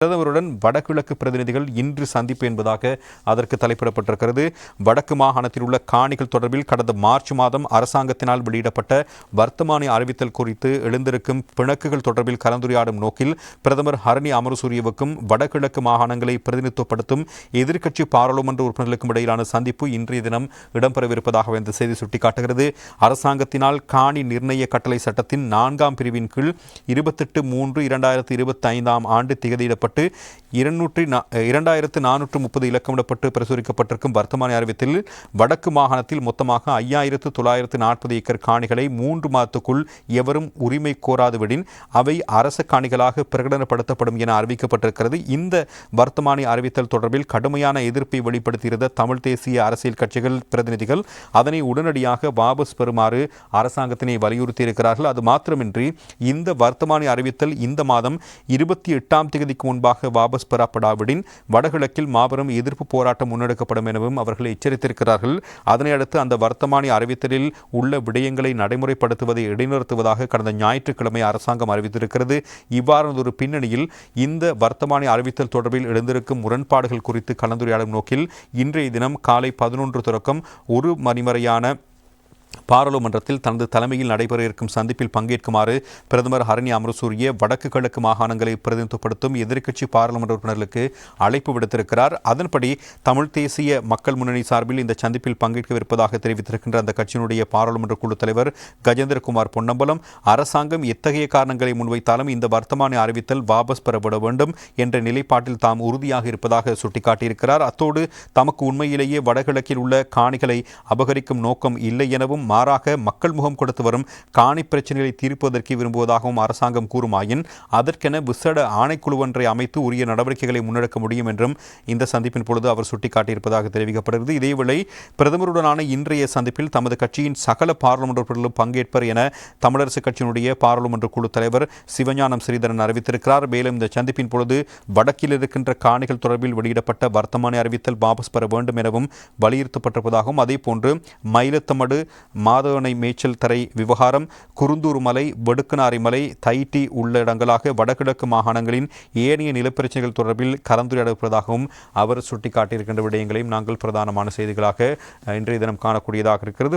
பிரதமருடன் வடகிழக்கு பிரதிநிதிகள் இன்று சந்திப்பு என்பதாக அதற்கு தலைப்பிடப்பட்டிருக்கிறது. வடக்கு மாகாணத்தில் உள்ள காணிகள் தொடர்பில் கடந்த மார்ச் மாதம் அரசாங்கத்தினால் வெளியிடப்பட்ட வர்த்தமானி அறிவித்தல் குறித்து எழுந்திருக்கும் பிணக்குகள் தொடர்பில் கலந்துரையாடும் நோக்கில் பிரதமர் ஹரணி அமரசூரியவுக்கும் வடகிழக்கு மாகாணங்களை பிரதிநிதித்துவப்படுத்தும் எதிர்க்கட்சி பாராளுமன்ற உறுப்பினர்களுக்கும் இடையிலான சந்திப்பு இன்றைய தினம் இடம்பெறவிருப்பதாக இந்த செய்தி சுட்டிக்காட்டுகிறது. அரசாங்கத்தினால் காணி நிர்ணய கட்டளை சட்டத்தின் நான்காம் பிரிவின் கீழ் இருபத்தெட்டு மூன்று இரண்டாயிரத்தி இருபத்தி ஐந்தாம் ஆண்டு திகதியிடப்பட்ட வெளியிடப்பட்டு இருநூற்றி இரண்டாயிரத்து நானூற்று முப்பது இலக்கமிடப்பட்டு பிரசுரிக்கப்பட்டிருக்கும் வர்த்தமானி அறிவித்தில் வடக்கு மாகாணத்தில் மொத்தமாக ஐயாயிரத்து தொள்ளாயிரத்து நாற்பது ஏக்கர் காணிகளை மூன்று மாதத்துக்குள் எவரும் உரிமை கோராதுவிடின் அவை அரச காணிகளாக பிரகடனப்படுத்தப்படும் என அறிவிக்கப்பட்டிருக்கிறது. இந்த வர்த்தமானி அறிவித்தல் தொடர்பில் கடுமையான எதிர்ப்பை வெளிப்படுத்தியிருந்த தமிழ் தேசிய அரசியல் கட்சிகள் பிரதிநிதிகள் அதனை உடனடியாக வாபஸ் பெறுமாறு அரசாங்கத்தினை வலியுறுத்தியிருக்கிறார்கள். அது மாத்திரமின்றி இந்த வர்த்தமானி அறிவித்தல் இந்த மாதம் இருபத்தி எட்டாம் தேதிக்கு முன்பாக வாபஸ் பெறப்படாவிடின் வடகிழக்கில் மாபெரும் எதிர்ப்பு போராட்டம் முன்னெடுக்கப்படும் எனவும் அவர்கள் எச்சரித்திருக்கிறார்கள். அதனை அடுத்து அந்த வர்த்தமானி அறிவித்தலில் உள்ள விடயங்களை நடைமுறைப்படுத்துவதை இடைநிறுத்துவதாக கடந்த ஞாயிற்றுக்கிழமை அரசாங்கம் அறிவித்திருக்கிறது. இவ்வாறானதொரு பின்னணியில் இந்த வர்த்தமானி அறிவித்தல் தொடர்பில் எழுந்திருக்கும் முரண்பாடுகள் குறித்து கலந்துரையாடும் நோக்கில் இன்றைய தினம் காலை பதினொன்று தொடக்கம் ஒரு மணிவரையான பாராளுமன்றத்தில் தனது தலைமையில் நடைபெற இருக்கும் சந்திப்பில் பங்கேற்குமாறு பிரதமர் ஹரணி அமரசூரிய வடக்கு கிழக்கு மாகாணங்களை பிரதிநிதித்துவப்படுத்தும் எதிர்க்கட்சி பாராளுமன்ற உறுப்பினர்களுக்கு அழைப்பு விடுத்திருக்கிறார். அதன்படி தமிழ் தேசிய மக்கள் முன்னணி சார்பில் இந்த சந்திப்பில் பங்கேற்கவிருப்பதாக தெரிவித்திருக்கின்ற அந்த கட்சியினுடைய பாராளுமன்ற குழு தலைவர் கஜேந்திரகுமார் பொன்னம்பலம் அரசாங்கம் எத்தகைய காரணங்களை முன்வைத்தாலும் இந்த வர்த்தமானி அறிவித்தல் வாபஸ் பெறப்பட வேண்டும் என்ற நிலைப்பாட்டில் தாம் உறுதியாக இருப்பதாக சுட்டிக்காட்டியிருக்கிறார். அத்தோடு தமக்கு உண்மையிலேயே வடகிழக்கில் உள்ள காணிகளை அபகரிக்கும் நோக்கம் இல்லை எனவும் மாறாக மக்கள் முகம் கொடுத்து வரும் காணி பிரச்சனைகளை தீர்ப்பதற்கு விரும்புவதாகவும் அரசாங்கம் கூறுமாயின் அதற்கென விசேட ஆணைக்குழு ஒன்றை அமைத்து உரிய நடவடிக்கைகளை முன்னெடுக்க முடியும் என்றும் இந்த சந்திப்பின் பொழுது அவர் சுட்டிக்காட்டியிருப்பதாக தெரிவிக்கப்படுகிறது. இதேவேளை பிரதமருடனான இன்றைய சந்திப்பில் தமது கட்சியின் சகல பாராளுமன்ற உறுப்பினர்களும் பங்கேற்பர் என தமிழரசு கட்சியினுடைய பாராளுமன்ற குழு தலைவர் சிவஞானம் ஸ்ரீதரன் அறிவித்திருக்கிறார். மேலும் இந்த சந்திப்பின் பொழுது வடக்கில் இருக்கின்ற காணிகள் தொடர்பில் வெளியிடப்பட்ட வர்த்தமானி அறிவித்தல் வாபஸ் பெற வேண்டும் எனவும் வலியுறுத்தப்பட்டிருப்பதாகவும் அதேபோன்று மயிலத்தமடு மாதவனை மேய்ச்சல் தரை விவகாரம் குருந்தூர் மலை வடுக்கனாரி மலை தைட்டி உள்ள இடங்களாக வடகிழக்கு மாகாணங்களின் ஏனைய நிலப்பிரச்சனைகள் தொடர்பில் கலந்துரையாடப்படுவதாகவும் அவர் சுட்டிக்காட்டியிருக்கின்ற விடயங்களையும் நாங்கள் பிரதானமான செய்திகளாக இன்றைய தினம் காணக்கூடியதாக இருக்கிறது.